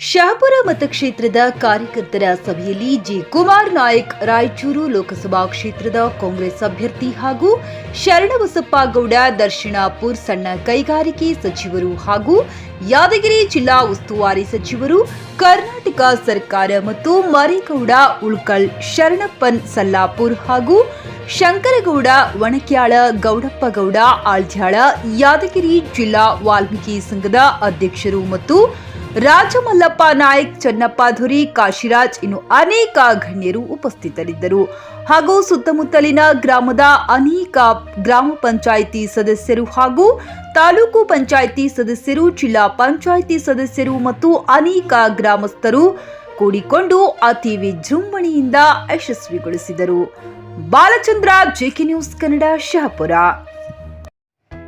ಶಹಾಪುರ ಮತಕ್ಷೇತ್ರದ ಕಾರ್ಯಕರ್ತರ ಸಭೆಯಲ್ಲಿ ಜಿ. ಕುಮಾರ್ ನಾಯಕ್ ರಾಯಚೂರು ಲೋಕಸಭಾ ಕ್ಷೇತ್ರದ ಕಾಂಗ್ರೆಸ್ ಅಭ್ಯರ್ಥಿ ಹಾಗೂ ಶರಣಬಸಪ್ಪ ಗೌಡ ದರ್ಶನಾಪುರ್ ಸಣ್ಣ ಕೈಗಾರಿಕೆ ಸಚಿವರು ಹಾಗೂ ಯಾದಗಿರಿ ಜಿಲ್ಲಾ ಉಸ್ತುವಾರಿ ಸಚಿವರು, ಕರ್ನಾಟಕ ಸರ್ಕಾರ ಮತ್ತು ಮರೇಗೌಡ, ಉಳ್ಕಲ್, ಶರಣಪ್ಪನ್, ಸಲ್ಲಾಪುರ್ ಹಾಗೂ ಶಂಕರಗೌಡ ಒಣಕ್ಯಾಳ ಗೌಡಪ್ಪಗೌಡ ಆಳ್ಜಾಳ, ಯಾದಗಿರಿ ಜಿಲ್ಲಾ ವಾಲ್ಮೀಕಿ ಸಂಘದ ಅಧ್ಯಕ್ಷರು ಮತ್ತು ರಾಜಮಲ್ಲಪ್ಪ ನಾಯಕ್, ಚನ್ನಪ್ಪ ಧುರಿ, ಕಾಶಿರಾಜ್ ಇನ್ನು ಅನೇಕ ಗಣ್ಯರು ಉಪಸ್ಥಿತರಿದ್ದರು. ಹಾಗೂ ಸುತ್ತಮುತ್ತಲಿನ ಗ್ರಾಮದ ಅನೇಕ ಗ್ರಾಮ ಪಂಚಾಯಿತಿ ಸದಸ್ಯರು ಹಾಗೂ ತಾಲೂಕು ಪಂಚಾಯಿತಿ ಸದಸ್ಯರು, ಜಿಲ್ಲಾ ಪಂಚಾಯಿತಿ ಸದಸ್ಯರು ಮತ್ತು ಅನೇಕ ಗ್ರಾಮಸ್ಥರು ಕೂಡಿಕೊಂಡು ಅತಿ ವಿಜೃಂಭಣೆಯಿಂದ ಯಶಸ್ವಿಗೊಳಿಸಿದರು. Balachandra, JK news Kannada, Shahapur.